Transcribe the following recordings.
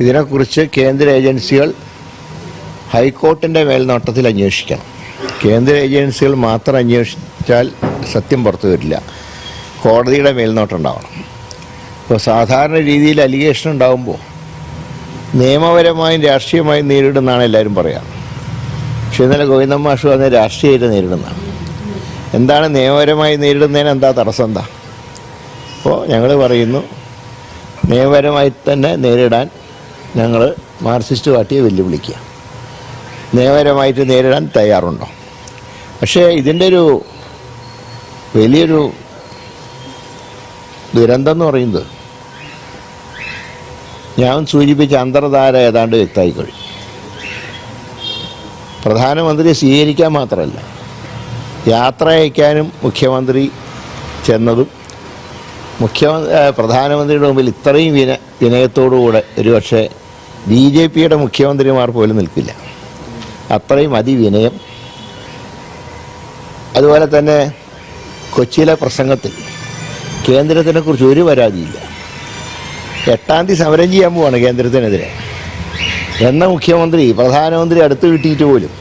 ഇതിനെക്കുറിച്ച് കേന്ദ്ര ഏജൻസികൾ ഹൈക്കോർട്ടിന്റെ മേൽനോട്ടത്തിൽ അന്വേഷിക്കണം. കേന്ദ്ര ഏജൻസികൾ മാത്രം അന്വേഷിച്ചാൽ സത്യം പുറത്തു വരില്ല. കോടതിയുടെ മേൽനോട്ടം ഉണ്ടാവണം. ഇപ്പോൾ സാധാരണ രീതിയിൽ അലിഗേഷൻ ഉണ്ടാകുമ്പോൾ നിയമപരമായും രാഷ്ട്രീയമായും നേരിടുന്നതാണ് എല്ലാവരും പറയാം. പക്ഷെ ഇന്നലെ ഗോവിന്ദൻ മാഷ് പറഞ്ഞ രാഷ്ട്രീയമായിട്ട് നേരിടുന്നതാണ് എന്താണ് നിയമപരമായി നേരിടുന്നതിന് എന്താ തടസ്സം എന്താ? അപ്പോൾ ഞങ്ങൾ പറയുന്നു നിയമപരമായി തന്നെ നേരിടാൻ ഞങ്ങൾ മാർക്സിസ്റ്റ് പാർട്ടിയെ വെല്ലുവിളിക്കുക. നിയമപരമായിട്ട് നേരിടാൻ തയ്യാറുണ്ടോ? പക്ഷേ ഇതിന്റെ ഒരു വലിയൊരു ദുരന്തം എന്ന് പറയുന്നത് ഞാൻ സൂചിപ്പിച്ച അന്തർധാര ഏതാണ്ട് വ്യക്തമായി കഴിഞ്ഞു. പ്രധാനമന്ത്രി സ്വീകരിക്കാൻ മാത്രമല്ല യാത്ര അയക്കാനും മുഖ്യമന്ത്രി ചെന്നതും മുഖ്യമന്ത്രി പ്രധാനമന്ത്രിയുടെ മുമ്പിൽ ഇത്രയും വിന വിനയത്തോടുകൂടെ ഒരുപക്ഷെ ബി ജെ പിയുടെ മുഖ്യമന്ത്രിമാർ പോലും നിൽക്കില്ല. അത്രയും അതിവിനയം. അതുപോലെ തന്നെ കൊച്ചിയിലെ പ്രസംഗത്തിൽ കേന്ദ്രത്തിനെക്കുറിച്ച് ഒരു പരാതിയില്ല. എട്ടാം തീയതി സമരം ചെയ്യാൻ പോവാണ് കേന്ദ്രത്തിനെതിരെ. എന്ന മുഖ്യമന്ത്രി പ്രധാനമന്ത്രി അടുത്ത് കിട്ടിയിട്ട് പോലും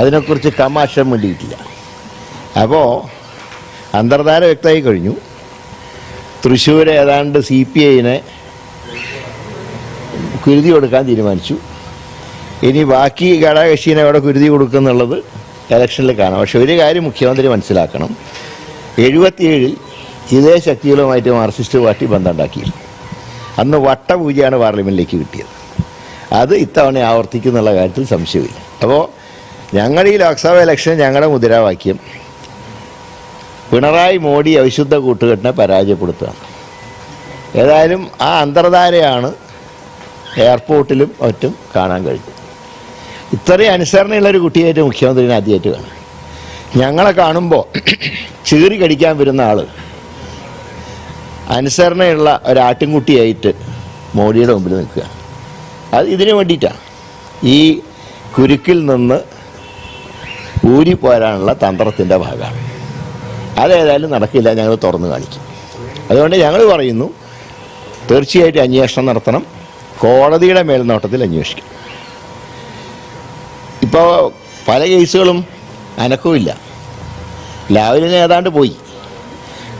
അതിനെക്കുറിച്ച് കമാശം വേണ്ടിയിട്ടില്ല അപ്പോൾ അന്തർധാര വ്യക്തമായി കഴിഞ്ഞു. തൃശ്ശൂർ ഏതാണ്ട് സി പി ഐനെ കുരുതി കൊടുക്കാൻ തീരുമാനിച്ചു. ഇനി ബാക്കി ഘടകകക്ഷീനെ അവിടെ കുരുതി കൊടുക്കുന്നുള്ളത് ഇലക്ഷനിൽ കാണാം. പക്ഷെ ഒരു കാര്യം മുഖ്യമന്ത്രി മനസ്സിലാക്കണം. എഴുപത്തിയേഴിൽ ഇതേ ശക്തികളുമായിട്ട് മാർക്സിസ്റ്റ് പാർട്ടി ബന്ധമുണ്ടാക്കിയിരുന്നു അന്ന് വട്ടപൂജയാണ് പാർലമെന്റിലേക്ക് കിട്ടിയത്. അത് ഇത്തവണ ആവർത്തിക്കുന്നുള്ള കാര്യത്തിൽ സംശയമില്ല. അപ്പോൾ ഞങ്ങൾ ഈ ലോക്സഭ ഇലക്ഷൻ ഞങ്ങളുടെ മുദ്രാവാക്യം പിണറായി മോഡി അവിശുദ്ധ കൂട്ടുകെട്ടിനെ പരാജയപ്പെടുത്തുക. ഏതായാലും ആ അന്തർധാരയാണ് എയർപോർട്ടിലും മറ്റും കാണാൻ കഴിഞ്ഞു ഇത്രയും അനുസരണയുള്ള ഒരു കുട്ടിയായിട്ട് മുഖ്യമന്ത്രിനെ ആദ്യമായിട്ട് കാണും. ഞങ്ങളെ കാണുമ്പോൾ ചീറി കടിക്കാൻ വരുന്ന ആൾ അനുസരണയുള്ള ഒരാട്ടിൻകുട്ടിയായിട്ട് മോഡിയുടെ മുമ്പിൽ നിൽക്കുക. അത് ഇതിനു വേണ്ടിയിട്ടാണ് ഈ കുരുക്കിൽ നിന്ന് ഊരിപ്പോരാനുള്ള തന്ത്രത്തിന്റെ ഭാഗമാണ്. അതേതായാലും നടക്കില്ല ഞങ്ങൾ തുറന്നു കാണിക്കും. അതുകൊണ്ട് ഞങ്ങൾ പറയുന്നു തീർച്ചയായിട്ടും അന്വേഷണം നടത്തണം കോടതിയുടെ മേൽനോട്ടത്തിൽ അന്വേഷിക്കും. ഇപ്പോൾ പല കേസുകളും അനക്കവുമില്ല. ലാവലിന് ഏതാണ്ട് പോയി.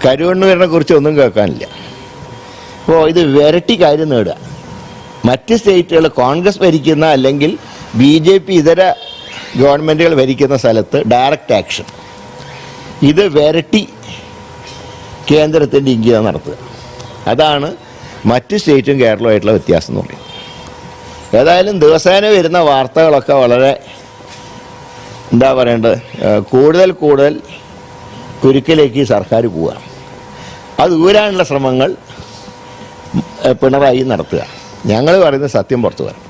കരുവണ്ണൂരിനെ കുറിച്ച് ഒന്നും കേൾക്കാനില്ല. അപ്പോൾ ഇത് വിരട്ടി കാര്യം നേടുക. മറ്റ് സ്റ്റേറ്റുകൾ കോൺഗ്രസ് ഭരിക്കുന്ന അല്ലെങ്കിൽ ബി ജെ പി ഇതര ഗവൺമെന്റുകൾ ഭരിക്കുന്ന സ്ഥലത്ത് ഡയറക്റ്റ് ആക്ഷൻ. ഇത് വരട്ടി കേന്ദ്രത്തിന്റെ ഇംഗിതം നടത്തുക. അതാണ് മറ്റ് സ്റ്റേറ്റും കേരളമായിട്ടുള്ള വ്യത്യാസം എന്ന് പറയും ഏതായാലും ദിവസേന വരുന്ന വാർത്തകളൊക്കെ വളരെ എന്താ പറയേണ്ടത്? കൂടുതൽ കൂടുതൽ കുരുക്കിലേക്ക് സർക്കാർ പോവുക. അത് ഊരാനുള്ള ശ്രമങ്ങൾ പിണറായി നടത്തുക. ഞങ്ങൾ പറയുന്ന സത്യം പുറത്തു വരണം.